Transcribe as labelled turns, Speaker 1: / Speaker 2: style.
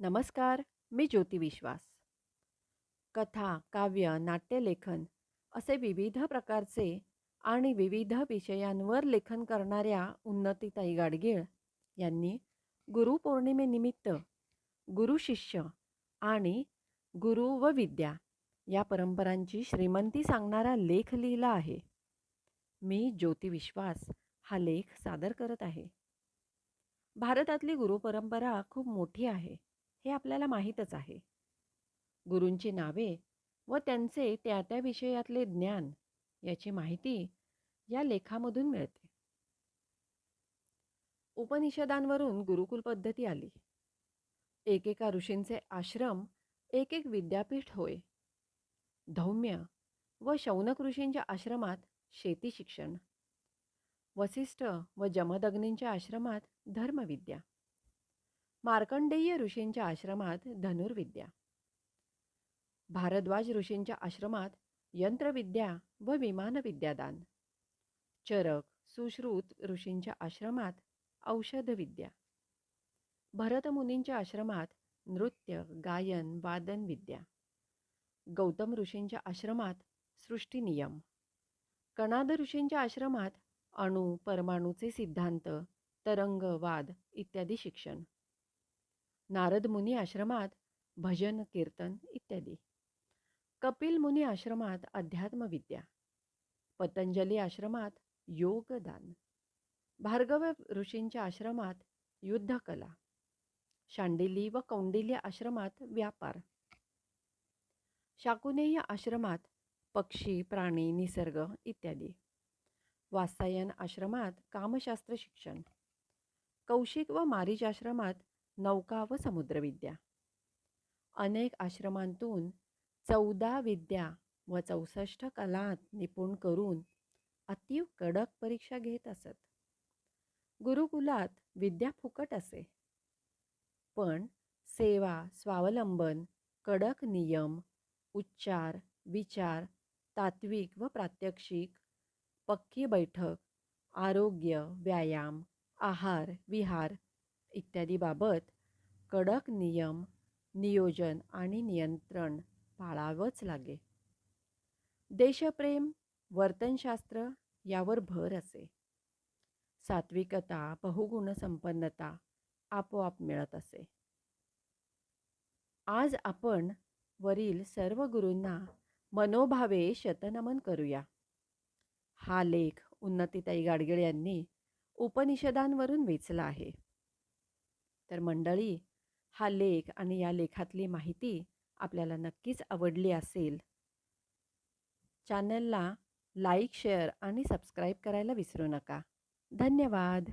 Speaker 1: नमस्कार मी ज्योती विश्वास. कथा काव्य नाट्यलेखन असे विविध प्रकारचे आणि विविध विषयांवर लेखन करणाऱ्या उन्नतीताई गाडगीळ यांनी गुरुपौर्णिमेनिमित्त गुरुशिष्य आणि गुरु व विद्या या परंपरांची श्रीमंती सांगणारा लेख लिहिला आहे. मी ज्योती विश्वास हा लेख सादर करत आहे. भारतातली गुरुपरंपरा खूप मोठी आहे. हे आपल्याला माहीतच आहे. गुरूंची नावे व त्यांचे त्या त्या विषयातले ज्ञान याची माहिती या लेखामधून मिळते. उपनिषदांवरून गुरुकुल पद्धती आली. एकेका ऋषींचे आश्रम एक एक विद्यापीठ होय. धौम्य व शौनक ऋषींच्या आश्रमात शेती शिक्षण. वसिष्ठ व जमदग्नींच्या आश्रमात धर्मविद्या. मार्कंडेय ऋषींच्या आश्रमात धनुर्विद्या. भारद्वाज ऋषींच्या आश्रमात यंत्रविद्या व विमानविद्यादान. चरक सुश्रुत ऋषींच्या आश्रमात औषधविद्या. भरतमुनींच्या आश्रमात नृत्य गायन वादन विद्या गौतम ऋषींच्या आश्रमात सृष्टीनियम कणाद ऋषींच्या आश्रमात अणु परमाणूचे सिद्धांत तरंगवाद इत्यादी शिक्षण. नारद मुनी आश्रमात भजन कीर्तन इत्यादी. कपिल मुनी आश्रमात अध्यात्मविद्या. पतंजली आश्रमात योगदान. भार्गव ऋषींच्या आश्रमात युद्धकला. शांडिली व कौंडिल्य आश्रमात व्यापार. शाकुनेय आश्रमात पक्षी प्राणी निसर्ग इत्यादी. वासायन आश्रमात कामशास्त्र शिक्षण. कौशिक व मारिज आश्रमात नौका व समुद्रविद्या. अनेक आश्रमांतून चौदा विद्या व चौसष्ट कलांत निपुण करून अतीव कडक परीक्षा घेत असत. गुरुकुलात विद्या फुकट असे. पण सेवा स्वावलंबन कडक नियम उच्चार विचार तात्विक व प्रात्यक्षिक पक्की बैठक आरोग्य व्यायाम आहार विहार इत्यादी बाबत कडक नियम नियोजन आणि नियंत्रण पाळावंच लागे. देशप्रेम वर्तनशास्त्र यावर भर असे. सात्विकता बहुगुणसंपन्नता आपोआप मिळत असे. आज आपण वरील सर्व गुरूंना मनोभावे शतनमन करूया. हा लेख उन्नतीताई गाडगीळ यांनी उपनिषदांवरून वेचला आहे. तर मंडळी हा लेख आणि या लेखातली माहिती आपल्याला नक्कीच आवडली असेल. चॅनलला लाईक शेअर आणि सबस्क्राईब करायला विसरू नका. धन्यवाद.